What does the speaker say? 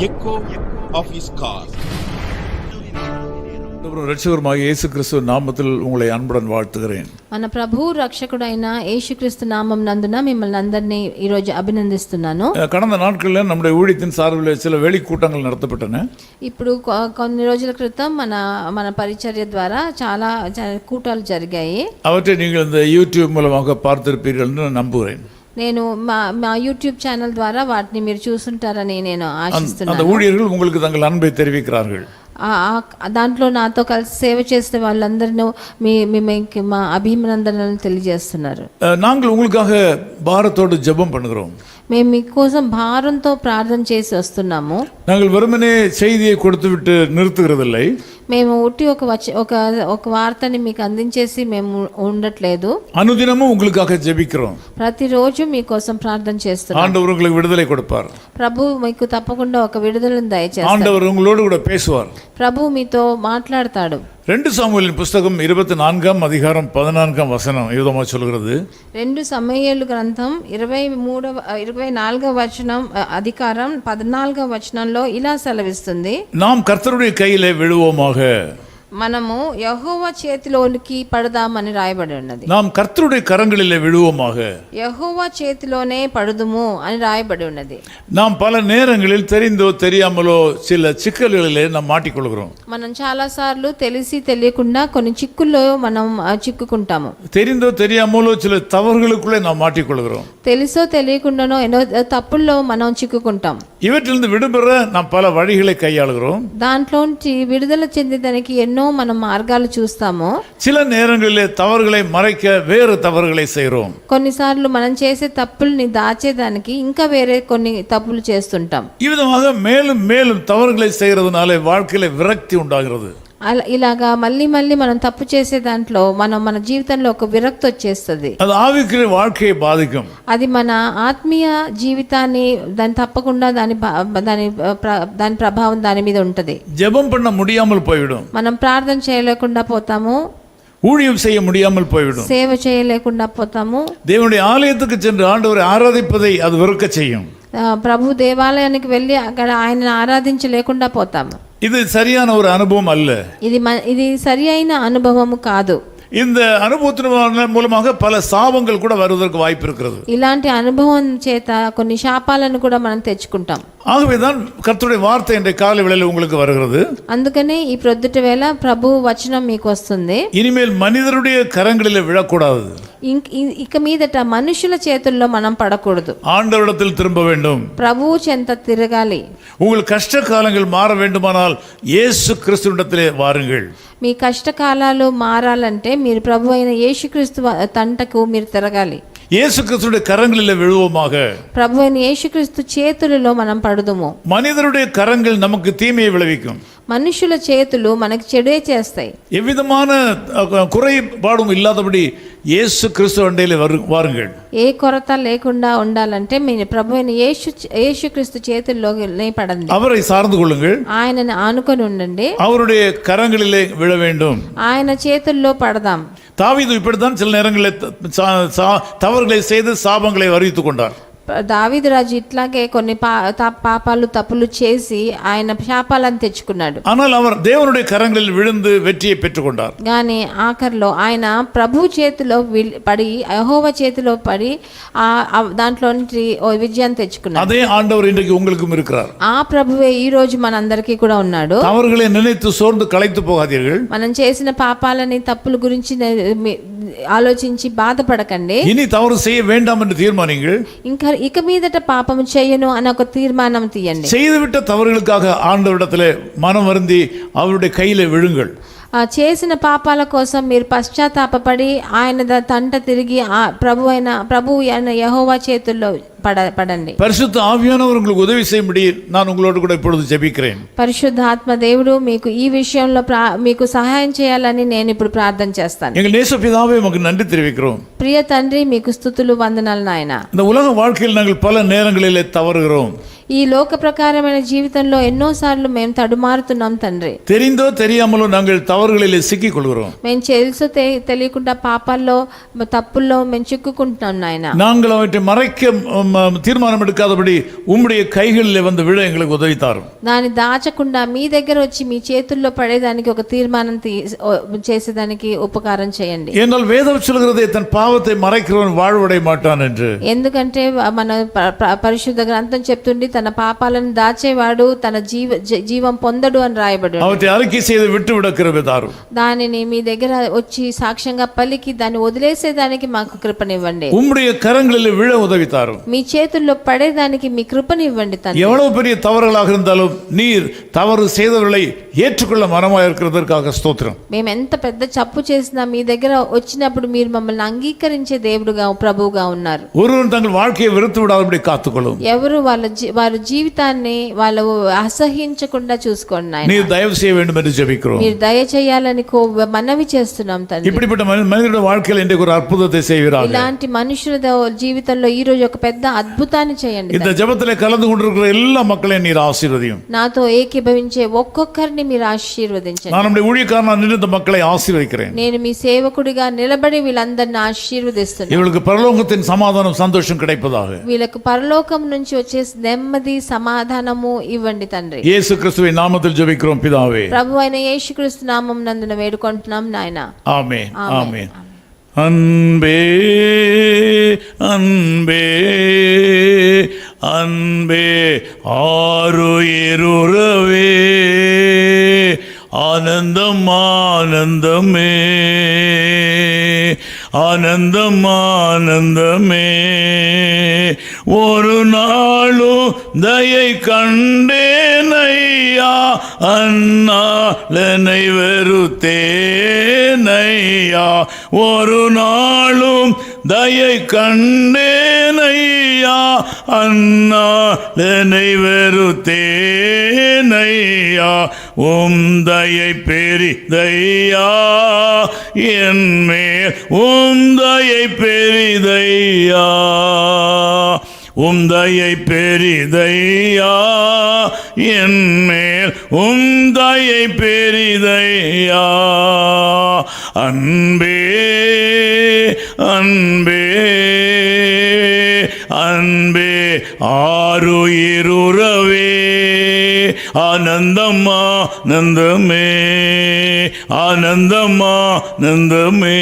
echo of his call. அப்புறம் ரட்சகருமாக இயேசு கிறிஸ்துவ நாமத்தில் உங்களை அன்புடன் வாழ்த்துகிறேன் మన ప్రభు రక్షకుడైన యేసుక్రీస్తు నామం నందున మిమ్మల్ని అందరినీ ఈరోజు అభినందిస్తున్నాను அஹ், கடந்த நாட்களில் நம்முடைய ஊழியத்தின் சார்பில் சில வெளி கூட்டங்கள் நடத்தப்பட்டன ఇప్పుడు కొ- కొన్ని రోజుల క్రితం మన మన పరిచర్య ద్వారా చాలా జ- కూటాలు జరిగాయి அவற்றை நீங்கள் இந்த யூடியூப் மூலமாக பார்த்திருப்பீர்கள் என்று நான் நம்புகிறேன் నేను మా మా యూట్యూబ్ ఛానల్ ద్వారా వాటిని మీరు చూసుంటారని నేను அந்த ఆశిస్తున్నాను ஊழியர்கள் உங்களுக்கு தங்கள் அன்பை தெரிவிக்கிறார்கள் ఆ- ఆ- దాంట్లో నాతో కలిసి సేవ చేసిన వాళ్ళందరినూ మీ మీ మీకు మా అభినందనలు తెలియజేస్తున్నారు அஹ், நாங்கள் உங்களுக்காக பாரத்தோடு ஜெபம் பண்ணுகிறோம் మేము మీకోసం భారంతో ప్రార్థన చేసి వస్తున్నాము நாங்கள் வெறுமனே செய்தியை கொடுத்துவிட்டு நிறுத்துகிறதில்லை మేము ఉట్టి ఒక వచ్చ ఒక ఒక వార్తని మీకు అందించేసి మేము ఉండట్లేదు அனுதினமும் உங்களுக்காக ஜெபிக்கிறோம் ప్రతిరోజు మీకోసం ప్రార్థన చేస్తున్నాం ஆண்டவர் உங்களுக்கு விடுதலை கொடுப்பார் ప్రభు మీకు తప్పకుండా ఒక విడుదలను దయచేస్తారు ஆண்டவர் உங்களோடு கூட பேசுவார் ప్రభు మీతో మాట్లాడతాడు ரெண்டு சாமுவேலின் புஸ்தகம் இருபத்தி நான்காம் அதிகாரம் பதினான்காம் வசனம் யுதமா சொல்கிறது రెండు సమయాలు గ్రంథం ఇరవై మూడవ ఇరవై నాలుగవ వచనం అ, అధికారం పద్నాలుగవ వచనంలో ఇలా సెలవిస్తుంది நாம் கர்த்தருடைய கையிலே விழுவோமாக మనము యహోవ చేతిలోనికి పడదామని రాయబడి ఉన్నది நாம் கர்த்தருடைய கரங்களிலே விழுவோமாக యహోవ చేతిలోనే పడుదుము అని రాయబడి ఉన్నది நாம் பல நேரங்களில் தெரிந்தோ தெரியாமலோ சில சிக்கல்களிலே நாம் மாட்டிக்கொள்கிறோம் మనం చాలాసార్లు తెలిసి తెలియకుండా కొన్ని చిక్కుల్లో మనం ఆ, చిక్కుకుంటాము தெரிந்தோ தெரியாமலோ சில தவறுகளுக்குள்ளே நாம் மாட்டிக்கொள்கிறோம் తెలుసో తెలియకుండానో ఎన్నో తప్పుల్లో మనం చిక్కుకుంటాం இவற்றிலிருந்து விடுபெற நாம் பல வழிகளை கையாளுகிறோம் దాంట్లోంచి విడుదల చెందేదానికి ఎన్నో మనం మార్గాలు చూస్తాము சில நேரங்களிலே தவறுகளை மறைக்க வேறு தவறுகளை செய்கிறோம் కొన్నిసార్లు మనం చేసే తప్పుల్ని దాచేదానికి ఇంకా వేరే కొన్ని తప్పులు చేస్తుంటాం இவ்விதமாக மேலும் மேலும் தவறுகளை செய்கிறதுனால வாழ்க்கையில விரக்தி உண்டாகிறது అలా ఇలాగా మళ్ళీ మళ్ళీ మనం తప్పు చేసే దాంట్లో మనం మన జీవితంలో ఒక విరక్తి వచ్చేస్తుంది அது ஆவிக்குரிய வாழ்க்கையை பாதிக்கும் అది మన ఆత్మీయ జీవితాన్ని దాని తప్పకుండా దాని బా- దాని ప్ర- దాని ప్రభావం దాని మీద ఉంటుంది ஜெபம் பண்ண முடியாமல் போய்விடும் మనం ప్రార్థన చేయలేకుండా పోతాము ஊழியம் செய்ய முடியாமல் போய்விடும் సేవ చేయలేకుండా పోతాము தேவனுடைய ஆலயத்துக்கு சென்று ஆண்டவரை ஆராதிப்பதை அது வெறுக்க செய்யும் ఆ, ప్రభు దేవాలయానికి వెళ్ళి అక్కడ ఆయనను ఆరాధించలేకుండా పోతాము ఇది సరియైన ఒక అనుభవం అల్ల ఇది ఇది సరియైన అనుభవము కాదు இந்த அனுபவத்தின் மூலமாக பல சாபங்கள் கூட வருவதற்கு வாய்ப்பு இருக்கிறது ఇలాంటి అనుభవం చేత కొన్ని శాపాలను కూడా మనం తెచ్చుకుంటాం ஆகவேதான் கர்த்தருடைய வார்த்தை இன்றைய காலை வேளையில் உங்களுக்கு வருகிறது అందుకనే ఈ ప్రొద్దుట వేళ ప్రభు వచనం మీకు వస్తుంది இனிமேல் மனிதருடைய கரங்களிலே விழக்கூடாது ఇంక ఇ- ఇక మీదట మనుషుల చేతుల్లో మనం పడకూడదు ஆண்டவரிடத்தில் திரும்ப வேண்டும் ప్రభువు చెంత తిరగాలి உங்கள் கஷ்ட காலங்கள் மாற வேண்டுமானால் இயேசு கிறிஸ்துவிடத்திலே வாருங்கள் మీ కష్టకాలాలు మారాలంటే మీరు ప్రభు అయిన యేసుక్రీస్తు వ- తంటకు మీరు తిరగాలి இயேசு கிறிஸ்துடைய கரங்களிலே விழுவோமாக ప్రభు అయిన యేసుక్రీస్తు చేతులలో మనం పడుదుము மனிதருடைய கரங்கள் நமக்கு தீமையை விளைவிக்கும் మనుషుల చేతులు మనకి చెడే చేస్తాయి எவ்விதமான அஹ், குறைபாடும் இல்லாதபடி இயேசு கிறிஸ்து அண்டையில் வரு வாருங்கள் ఏ కొరత లేకుండా ఉండాలంటే మీ ప్రభు అయిన యేసు యేసుక్రీస్తు చేతుల్లోనే పడండి அவரை சார்ந்து கொள்ளுங்கள் ఆయనను ఆనుకొని ఉండండి அவருடைய கரங்களிலே விழ வேண்டும் ఆయన చేతుల్లో పడదాం தாவீது இப்படித்தான் சில நேரங்களில் த- சா- சா- தவறுகளை செய்து சாபங்களை அறிவித்துக் கொண்டார் దావీదురాజు ఇట్లాగే కొన్ని పా తా- పాపాలు తప్పులు చేసి ఆయన శాపాలను తెచ్చుకున్నాడు ஆனால் அவர் தேவனுடைய கரங்களில் விழுந்து வெற்றியை பெற்றுக்கொண்டார் కానీ ఆఖరిలో ఆయన ప్రభు చేతిలో విల్- పడి యహోవ చేతిలో పడి ఆ ఆ దాంట్లో నుంచి ఓ విజయాన్ని తెచ్చుకున్నాడు அதே ஆண்டவர் இன்றைக்கு உங்களுக்கும் இருக்கிறார் ఆ ప్రభువే ఈ రోజు మనందరికీ కూడా ఉన్నాడు தவறுகளை நினைத்து சோர்ந்து களைத்து போகாதீர்கள் మనం చేసిన పాపాలని తప్పుల గురించి నే- మీ- ఆలోచించి బాధపడకండి இனி தவறு செய்ய வேண்டாம் என்று தீர்மானிங்கள் ఇంకా ఇక మీదట పాపము చేయను అని ఒక తీర్మానం తీయండి செய்துவிட்ட தவறுகளுக்காக ஆண்டவரிடத்திலே மனம் வருந்தி அவருடைய கையிலே விழுங்கள் ఆ చేసిన పాపాల కోసం మీరు పశ్చాత్తాపపడి ఆయన ద- తంట తిరిగి ఆ ప్రభు అయిన ప్రభు అయిన యహోవా చేతుల్లో పడ పడండి பரிசுத்த ஆவியானவர் உங்களுக்கு உதவி செய்யும்படி நான் உங்களோடு கூட இப்பொழுது ஜெபிக்கிறேன் పరిశుద్ధాత్మ దేవుడు మీకు ఈ విషయంలో ప్రా మీకు సహాయం చేయాలని నేను ఇప్పుడు ప్రార్థన చేస్తాను எங்கள் நேச பிதாவே உமக்கு நன்றி தெரிவிக்கிறோம் ప్రియ తండ్రి మీకు స్థుతులు వందనాలు నాయన இந்த உலக வாழ்க்கையில் நாங்கள் பல நேரங்களிலே தவறுகிறோம் ఈ లోక ప్రకారమైన జీవితంలో ఎన్నోసార్లు మేము తడుమారుతున్నాం తండ్రి தெரிந்தோ தெரியாமலோ நாங்கள் தவறுகளிலே சிக்கிக் கொள்கிறோம் మేము తెలుసు తె- తెలియకుండా పాపాల్లో తప్పుల్లో మేము చిక్కుకుంటున్నాం నాయన நாங்கள் அவற்றை மறைக்க ம், தீர்மானம் எடுக்காதபடி உம்முடைய கைகளிலே வந்து விழ எங்களுக்கு உதவி தாரும் దాన్ని దాచకుండా మీ దగ్గర వచ్చి మీ చేతుల్లో పడేదానికి ఒక తీర్మానం తీ ఓ- చేసేదానికి ఉపకారం చేయండి ஏனால் வேதம் சொல்கிறதே தன் பாவத்தை மறைக்கிறவன் வாழ்வடைய மாட்டான் என்று ఎందుకంటే మన ప- ప- పరిశుద్ధ గ్రంథం చెప్తుండి తన పాపాలను దాచేవాడు తన జీవ జీ- జీవం పొందడు అని రాయబడి ఉంది. அவற்றை அறிக்கை செய்து விட்டு விட கிருபை தாரும் దానిని మీ దగ్గర వచ్చి సాక్ష్యంగా పలికి దాన్ని వదిలేసేదానికి మాకు కృపనివ్వండి உம்முடைய கரங்களில் விழ உதவி தாரும் మీ చేతుల్లో పడేదానికి మీ కృపనివ్వండి తండ్రి எவ்வளவு பெரிய தவறுகளாக இருந்தாலும் நீர் தவறு செய்தவர்களை ஏற்றுக்கொள்ள மனமாக இருக்கிறதற்காக ஸ்தோத்திரம் మేము ఎంత పెద్ద చప్పు చేసినా మీ దగ్గర వచ్చినప్పుడు మీరు మమ్మల్ని అంగీకరించే దేవుడుగా ప్రభువుగా ఉన్నారు ஒருவன் தங்கள் வாழ்க்கையை வெறுத்து விடாதபடி காத்துக்கொள்ளும் ఎవరు వాళ్ళ జీ- వారి జీవితాన్ని వాళ్ళు అసహించకుండా చూసుకోండి నాయన நீர் தயவு செய்ய வேண்டும் என்று ஜெபிக்கிறோம் మీరు దయ చేయాలని కో మనవి చేస్తున్నాం తండ్రి இப்படிப்பட்ட மனி- மனிதனுடைய வாழ்க்கையில் இன்றைக்கு ஒரு அற்புதத்தை செய்கிறார்கள் ఇలాంటి మనుషుల ద- జీవితంలో ఈ రోజు ఒక పెద్ద అద్భుతాన్ని చేయండి இந்த ஜெபத்திலே கலந்து கொண்டிருக்கிற எல்லா மக்களையும் நீர் ஆசீர்வதியும் నాతో ఏకీభవించే ఒక్కొక్కరిని మీరు ఆశీర్వదించండి நான் நம்முடைய ஊழியக்காரன் நின்று இந்த மக்களை ஆசீர்வதிக்கிறேன் నేను మీ సేవకుడిగా నిలబడి వీళ్ళందరిని ఆశీర్వదిస్తున్నాను இவர்களுக்கு பரலோகத்தின் சமாதானம் சந்தோஷம் கிடைப்பதாக వీళ్ళకు పరలోకం నుంచి వచ్చే నెమ్మది సమాధానము ఇవ్వండి తండ్రి இயேசு கிறிஸ்துவின் நாமத்தில் ஜெபிக்கிறோம் பிதாவே ప్రభు అయిన యేసుక్రీస్తు నామం నందున వేడుకుంటున్నాం నాయన ஆமென் ஆமென் அன்பே அன்பே அன்பே ஆருயிருறவே ஆனந்தம் ஆனந்தமே ஆனந்தம் ஆனந்தமே அந்நாளனை வெறுத்தேனையா. ஒரு நாளும் தயை கண்டேனையா. அந்நாளனை வெறுத்தேனையா. உம் தயை பெரிதையா. என் மேல் உம் தயை பெரிதையா. உந்தையை பெரிதையா என்மேல் உந்தையை பெரிதையா. அன்பே அன்பே அன்பே ஆருயிருறவே ஆனந்தம்மா நந்தமே ஆனந்தம்மா நந்தமே.